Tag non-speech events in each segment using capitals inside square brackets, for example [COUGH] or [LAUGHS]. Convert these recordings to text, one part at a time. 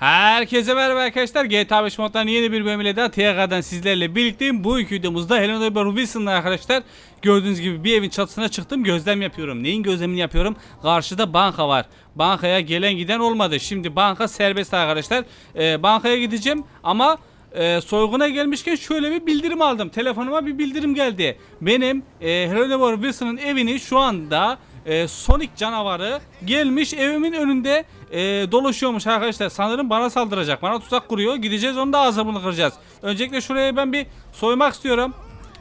Herkese merhaba arkadaşlar. GTA 5 moddan yeni bir bölümle daha TYK'dan sizlerle birlikteyim. Bu ilk videomuzda Helena Weber Wilson'la arkadaşlar gördüğünüz gibi bir evin çatısına çıktım. Gözlem yapıyorum. Neyin gözlemini yapıyorum? Karşıda banka var. Bankaya gelen giden olmadı. Şimdi banka serbest arkadaşlar. Ee, bankaya gideceğim ama e, soyguna gelmişken şöyle bir bildirim aldım. Telefonuma bir bildirim geldi. Benim e, Helena Weber Wilson'ın evini şu anda e, Sonic canavarı gelmiş evimin önünde e, dolaşıyormuş arkadaşlar. Sanırım bana saldıracak. Bana tuzak kuruyor. Gideceğiz onun da ağzını kıracağız. Öncelikle şurayı ben bir soymak istiyorum.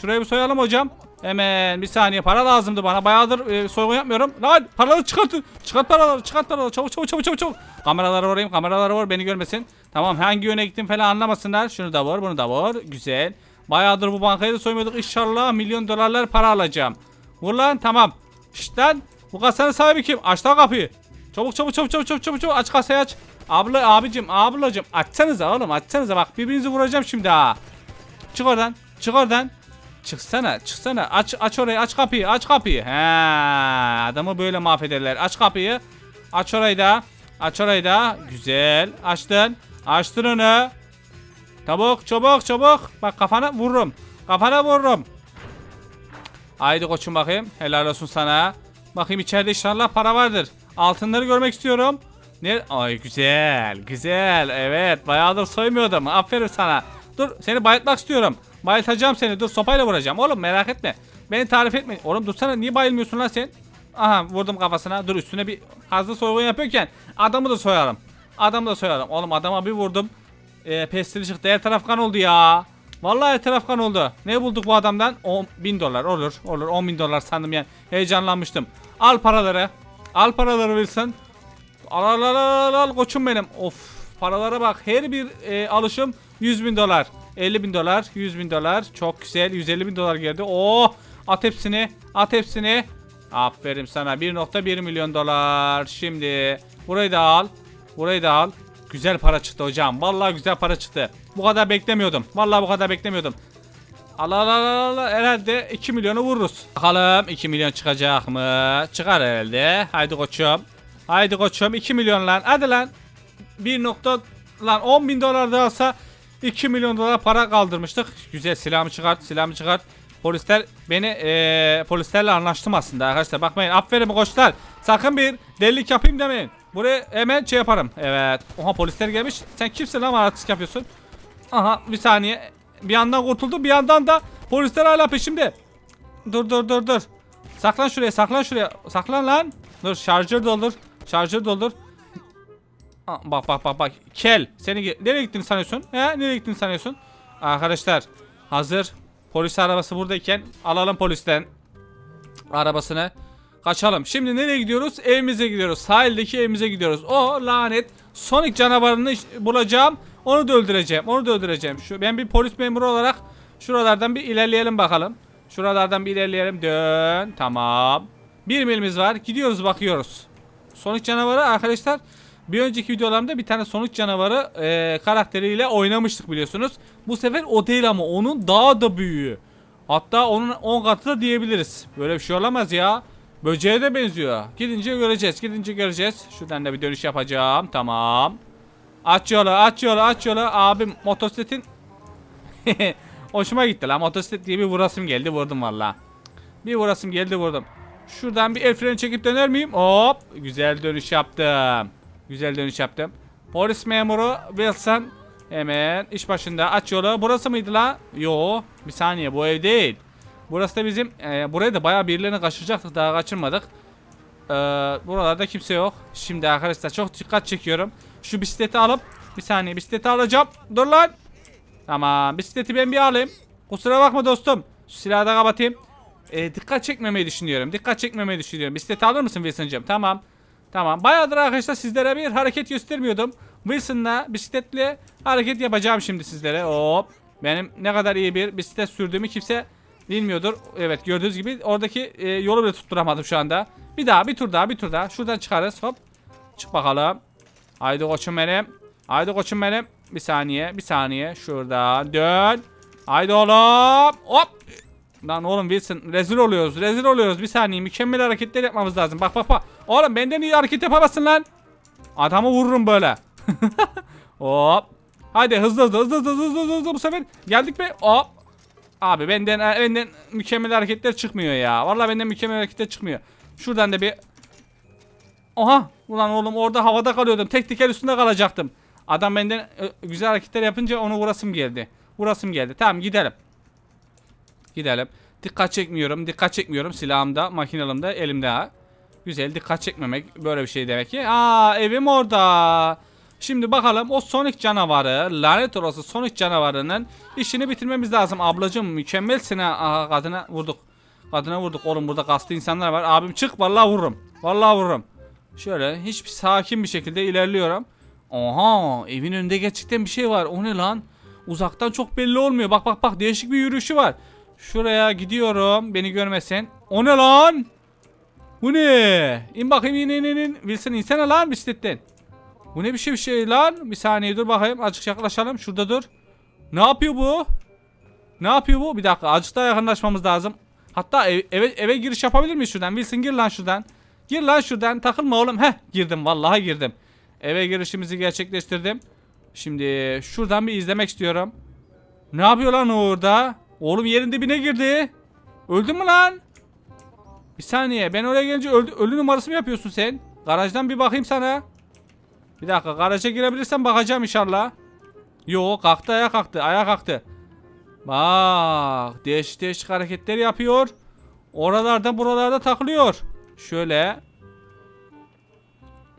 Şurayı bir soyalım hocam. Hemen bir saniye para lazımdı bana. Bayağıdır e, soygun yapmıyorum. Lan paraları çıkartın. Çıkart paraları çıkart paraları. Çabuk çabuk çabuk çabuk çabuk. Kameraları vurayım. Kameraları var beni görmesin. Tamam hangi yöne gittim falan anlamasınlar. Şunu da vur bunu da vur. Güzel. Bayağıdır bu bankayı da soymuyorduk. İnşallah milyon dolarlar para alacağım. Vur lan tamam. Şşt lan. Bu kasanın sahibi kim? Aç lan kapıyı. Çabuk çabuk çabuk çabuk çabuk çabuk aç kasayı aç. Abla abicim ablacım açsanıza oğlum açsanıza bak birbirinizi vuracağım şimdi ha. Çık oradan çık oradan. Çıksana çıksana aç aç orayı aç kapıyı aç kapıyı. He adamı böyle mahvederler. Aç kapıyı. Aç orayı da. Aç orayı da. Güzel. Açtın. Açtın onu. Çabuk çabuk çabuk. Bak kafana vururum. Kafana vururum. Haydi koçum bakayım. Helal olsun sana. Bakayım içeride inşallah para vardır. Altınları görmek istiyorum. Ne? Ay güzel. Güzel. Evet. Bayağıdır soymuyordum. Aferin sana. Dur seni bayıltmak istiyorum. Bayıltacağım seni. Dur sopayla vuracağım. Oğlum merak etme. Beni tarif etme. Oğlum dursana niye bayılmıyorsun lan sen? Aha vurdum kafasına. Dur üstüne bir hızlı soygun yapıyorken adamı da soyarım. Adamı da soyarım. Oğlum adama bir vurdum. Ee, pestili çıktı. Her taraf kan oldu ya. Vallahi her taraf kan oldu. Ne bulduk bu adamdan? 10 bin dolar. Olur. Olur. 10 bin dolar sandım yani. Heyecanlanmıştım. Al paraları. Al paraları Wilson. Al al al al al koçum benim. Of. Paralara bak. Her bir e, alışım 100 bin dolar. 50 bin dolar. 100 bin dolar. Çok güzel. 150 bin dolar geldi. Oh. At hepsini. At hepsini. Aferin sana. 1.1 milyon dolar. Şimdi burayı da al. Burayı da al. Güzel para çıktı hocam. Vallahi güzel para çıktı. Bu kadar beklemiyordum. Vallahi bu kadar beklemiyordum. Allah Allah Allah Allah herhalde 2 milyonu vururuz. Bakalım 2 milyon çıkacak mı? Çıkar herhalde. Haydi koçum. Haydi koçum 2 milyon lan. Hadi lan. 1 nokta lan 10 bin dolar da alsa 2 milyon dolar para kaldırmıştık. Güzel silahımı çıkart silahımı çıkart. Polisler beni eee polislerle anlaştım aslında arkadaşlar. Bakmayın aferin koçlar. Sakın bir delilik yapayım demeyin. Buraya hemen şey yaparım. Evet. Oha polisler gelmiş. Sen kimsin lan artistik yapıyorsun? Aha bir saniye. Bir yandan kurtuldu bir yandan da polisler hala peşimde. Dur dur dur dur. Saklan şuraya saklan şuraya. Saklan lan. Dur şarjör doldur. Şarjör doldur. Aa, bak bak bak bak. Kel. Seni nereye gittin sanıyorsun? He? Nereye gittin sanıyorsun? Arkadaşlar hazır. Polis arabası buradayken alalım polisten arabasını. Kaçalım. Şimdi nereye gidiyoruz? Evimize gidiyoruz. Sahildeki evimize gidiyoruz. O lanet Sonic canavarını bulacağım. Onu da öldüreceğim. Onu da öldüreceğim. Şu ben bir polis memuru olarak şuralardan bir ilerleyelim bakalım. Şuralardan bir ilerleyelim. Dön. Tamam. Bir milimiz var. Gidiyoruz bakıyoruz. Sonic canavarı arkadaşlar bir önceki videolarımda bir tane Sonic canavarı e, karakteriyle oynamıştık biliyorsunuz. Bu sefer o değil ama onun daha da büyüğü. Hatta onun 10 katı da diyebiliriz. Böyle bir şey olamaz ya. Böceğe de benziyor. Gidince göreceğiz. Gidince göreceğiz. Şuradan da bir dönüş yapacağım. Tamam. Aç yolu, aç yolu, aç yolu. Abim motosikletin [LAUGHS] hoşuma gitti lan. Motosiklet diye bir vurasım geldi, vurdum valla. Bir vurasım geldi, vurdum. Şuradan bir el freni çekip döner miyim? Hop, güzel dönüş yaptım. Güzel dönüş yaptım. Polis memuru Wilson hemen iş başında aç yolu. Burası mıydı la? Yo, bir saniye bu ev değil. Burası da bizim e, buraya da bayağı birilerini kaçıracaktık daha kaçırmadık. Ee, buralarda kimse yok. Şimdi arkadaşlar çok dikkat çekiyorum. Şu bisikleti alıp bir saniye bisikleti alacağım. Dur lan. Tamam bisikleti ben bir alayım. Kusura bakma dostum. Silahı da kapatayım. Ee, dikkat çekmemeyi düşünüyorum. Dikkat çekmemeyi düşünüyorum. Bisikleti alır mısın Wilson'cığım? Tamam. Tamam. Bayağıdır arkadaşlar sizlere bir hareket göstermiyordum. Wilson'la bisikletle hareket yapacağım şimdi sizlere. Hop. Benim ne kadar iyi bir bisiklet sürdüğümü kimse bilmiyordur. Evet gördüğünüz gibi oradaki e, yolu bile tutturamadım şu anda. Bir daha bir tur daha bir tur daha. Şuradan çıkarız hop. Çık bakalım. Haydi koçum benim. Haydi koçum benim. Bir saniye bir saniye. Şuradan dön. Haydi oğlum. Hop. Lan oğlum Wilson rezil oluyoruz rezil oluyoruz bir saniye mükemmel hareketler yapmamız lazım bak bak bak oğlum benden iyi hareket yapamazsın lan adamı vururum böyle [LAUGHS] Hop. Hadi hızlı hızlı hızlı hızlı hızlı hızlı, bu sefer. Geldik mi? Hop. Abi benden benden mükemmel hareketler çıkmıyor ya. Vallahi benden mükemmel hareketler çıkmıyor. Şuradan da bir Oha! Ulan oğlum orada havada kalıyordum. Tek diker üstünde kalacaktım. Adam benden e, güzel hareketler yapınca onu vurasım geldi. Vurasım geldi. Tamam gidelim. Gidelim. Dikkat çekmiyorum. Dikkat çekmiyorum. Silahımda, makinalımda, elimde ha. Güzel. Dikkat çekmemek böyle bir şey demek ki. Aa evim orada. Şimdi bakalım o Sonic canavarı, lanet olası Sonic canavarının işini bitirmemiz lazım. Ablacım mükemmelsin ha. Kadına vurduk. Kadına vurduk. Oğlum burada kaslı insanlar var. Abim çık vallahi vururum. Vallahi vururum. Şöyle hiç sakin bir şekilde ilerliyorum. Oha evin önünde gerçekten bir şey var. O ne lan? Uzaktan çok belli olmuyor. Bak bak bak değişik bir yürüyüşü var. Şuraya gidiyorum. Beni görmesin. O ne lan? Bu ne? İn bakayım in in. in. Wilson insene lan bisikletten. Bu ne bir şey bir şey lan? Bir saniye dur bakayım. Azıcık yaklaşalım. Şurada dur. Ne yapıyor bu? Ne yapıyor bu? Bir dakika azıcık daha yakınlaşmamız lazım. Hatta ev- eve, eve giriş yapabilir miyiz şuradan? Wilson gir lan şuradan. Gir lan şuradan. Takılma oğlum. Heh girdim vallahi girdim. Eve girişimizi gerçekleştirdim. Şimdi şuradan bir izlemek istiyorum. Ne yapıyor lan orada? Oğlum yerin dibine girdi. Öldün mü lan? Bir saniye ben oraya gelince öldü, ölü numarası mı yapıyorsun sen? Garajdan bir bakayım sana. Bir dakika garaja girebilirsen bakacağım inşallah. Yo kalktı ayağa kalktı ayağa kalktı. Bak değişik değişik hareketler yapıyor. Oralarda buralarda takılıyor. Şöyle.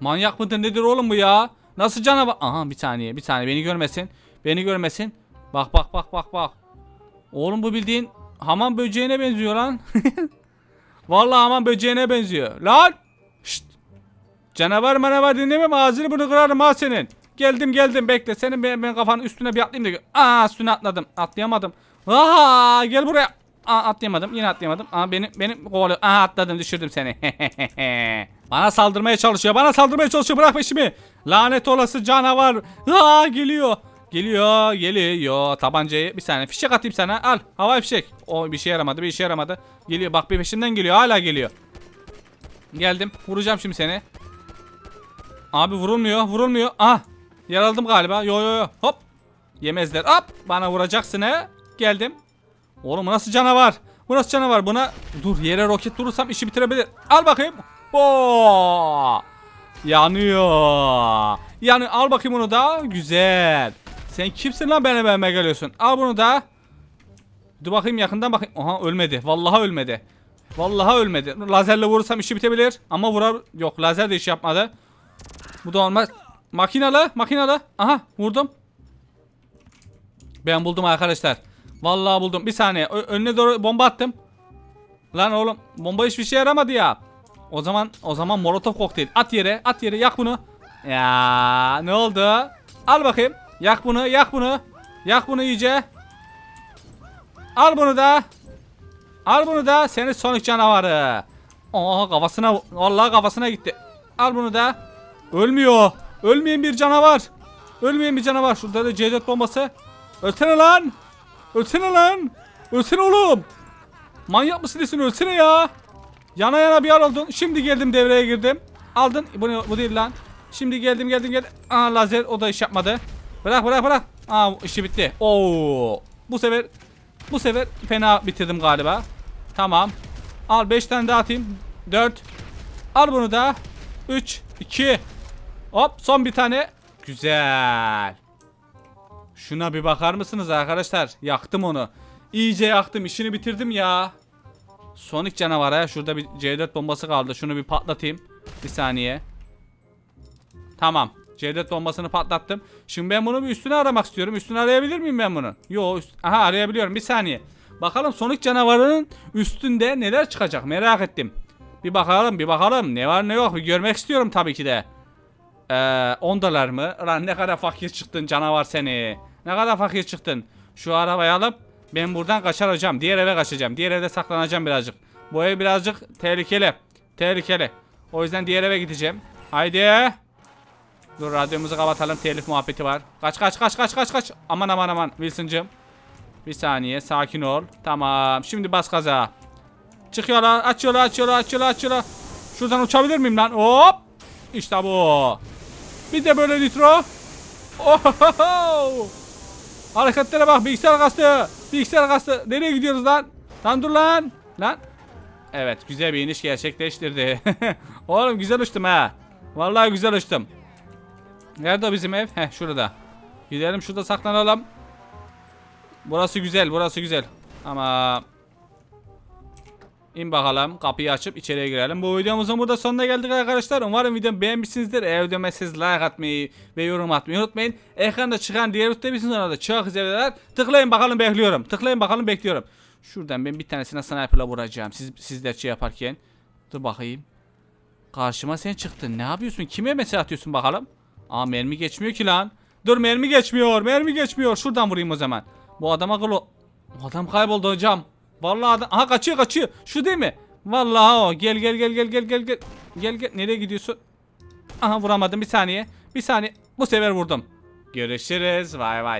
Manyak mıdır nedir oğlum bu ya? Nasıl canavar? Aha bir saniye bir saniye beni görmesin. Beni görmesin. Bak bak bak bak bak. Oğlum bu bildiğin hamam böceğine benziyor lan. [LAUGHS] Vallahi hamam böceğine benziyor. Lan! Canavar manavar dinlemem ağzını bunu kırarım ha senin. Geldim geldim bekle senin ben, ben kafanın üstüne bir atlayayım da. Aa üstüne atladım. Atlayamadım. Aa gel buraya. Aa atlayamadım yine atlayamadım. Aa beni beni kovalıyor. Aa atladım düşürdüm seni. [LAUGHS] bana saldırmaya çalışıyor. Bana saldırmaya çalışıyor. Bırak peşimi. Lanet olası canavar. Aa geliyor. Geliyor, geliyor. Tabancayı bir saniye fişek atayım sana. Al, havai fişek. O bir şey yaramadı, bir işe yaramadı. Geliyor, bak bir peşimden geliyor, hala geliyor. Geldim, vuracağım şimdi seni. Abi vurulmuyor, vurulmuyor. Ah, yaraldım galiba. Yo yo yo. Hop. Yemezler. Hop, bana vuracaksın he. Geldim. Oğlum nasıl canavar? Bu nasıl canavar? Buna dur yere roket vurursam işi bitirebilir. Al bakayım. Oo! Yanıyor. Yani al bakayım onu da. Güzel. Sen kimsin lan beni beğenmeye geliyorsun? Al bunu da. Dur bakayım yakından bakayım. Aha ölmedi. Vallahi ölmedi. Vallahi ölmedi. Lazerle vurursam işi bitebilir. Ama vurar... Yok lazer de iş yapmadı. Bu da olmaz. Makinalı. Makinalı. Aha vurdum. Ben buldum arkadaşlar. Vallahi buldum. Bir saniye. Ö- önüne doğru bomba attım. Lan oğlum bomba hiçbir şey yaramadı ya. O zaman o zaman molotof kokteyl. At yere, at yere, yak bunu. Ya ne oldu? Al bakayım. Yak bunu, yak bunu. Yak bunu iyice. Al bunu da. Al bunu da. Seni Sonic canavarı. Oha kafasına vallahi kafasına gitti. Al bunu da. Ölmüyor. Ölmeyen bir canavar. Ölmeyen bir canavar. Şurada da C4 bombası. Ölsene lan. Ölsene lan. Ölsene oğlum. Manyak mısın desin ölsene ya. Yana yana bir yer oldun. Şimdi geldim devreye girdim. Aldın. Bu, ne, bu değil lan. Şimdi geldim geldim geldim. Aa lazer o da iş yapmadı. Bırak bırak bırak. Aa işi bitti. Oo. Bu sefer bu sefer fena bitirdim galiba. Tamam. Al 5 tane daha atayım. 4. Al bunu da. 3 2 Hop son bir tane. Güzel. Şuna bir bakar mısınız arkadaşlar? Yaktım onu. İyice yaktım. işini bitirdim ya. Sonic canavara. Şurada bir C4 bombası kaldı. Şunu bir patlatayım. Bir saniye. Tamam. C4 bombasını patlattım. Şimdi ben bunu bir üstüne aramak istiyorum. Üstüne arayabilir miyim ben bunu? Yo. Üst... Aha arayabiliyorum. Bir saniye. Bakalım Sonic canavarının üstünde neler çıkacak merak ettim. Bir bakalım bir bakalım. Ne var ne yok bir görmek istiyorum tabii ki de. Ee, 10 dolar mı? Lan ne kadar fakir çıktın canavar seni. Ne kadar fakir çıktın. Şu arabayı alıp ben buradan kaçaracağım. Diğer eve kaçacağım. Diğer evde saklanacağım birazcık. Bu ev birazcık tehlikeli. Tehlikeli. O yüzden diğer eve gideceğim. Haydi. Dur radyomuzu kapatalım. Telif muhabbeti var. Kaç kaç kaç kaç kaç kaç. Aman aman aman Wilson'cım. Bir saniye sakin ol. Tamam. Şimdi bas gaza. Çıkıyorlar. Açıyorlar açıyorlar açıyorlar açıyorlar. Şuradan uçabilir miyim lan? Hop. İşte bu. Bir de böyle nitro. Ohoho! Hareketlere bak bilgisayar kastı. Bilgisayar kastı. Nereye gidiyoruz lan? Lan dur lan. Lan. Evet güzel bir iniş gerçekleştirdi. [LAUGHS] Oğlum güzel uçtum ha. Vallahi güzel uçtum. Nerede bizim ev? Heh şurada. Gidelim şurada saklanalım. Burası güzel burası güzel. Ama İn bakalım kapıyı açıp içeriye girelim. Bu videomuzun burada sonuna geldik arkadaşlar. Umarım videomu beğenmişsinizdir. Eğer videoma siz like atmayı ve yorum atmayı unutmayın. Ekranda çıkan diğer üstte sonra da çok güzel. Tıklayın bakalım bekliyorum. Tıklayın bakalım bekliyorum. Şuradan ben bir tanesine sniper'la vuracağım. Siz, sizler şey yaparken. Dur bakayım. Karşıma sen çıktın. Ne yapıyorsun? Kime mesaj atıyorsun bakalım? Aa mermi geçmiyor ki lan. Dur mermi geçmiyor. Mermi geçmiyor. Şuradan vurayım o zaman. Bu adam akıllı. Bu adam kayboldu hocam. Vallahi adam. Aha kaçıyor kaçıyor. Şu değil mi? Vallahi o. Gel gel gel gel gel gel gel. Gel gel. Nereye gidiyorsun? Aha vuramadım bir saniye. Bir saniye. Bu sefer vurdum. Görüşürüz. Vay vay.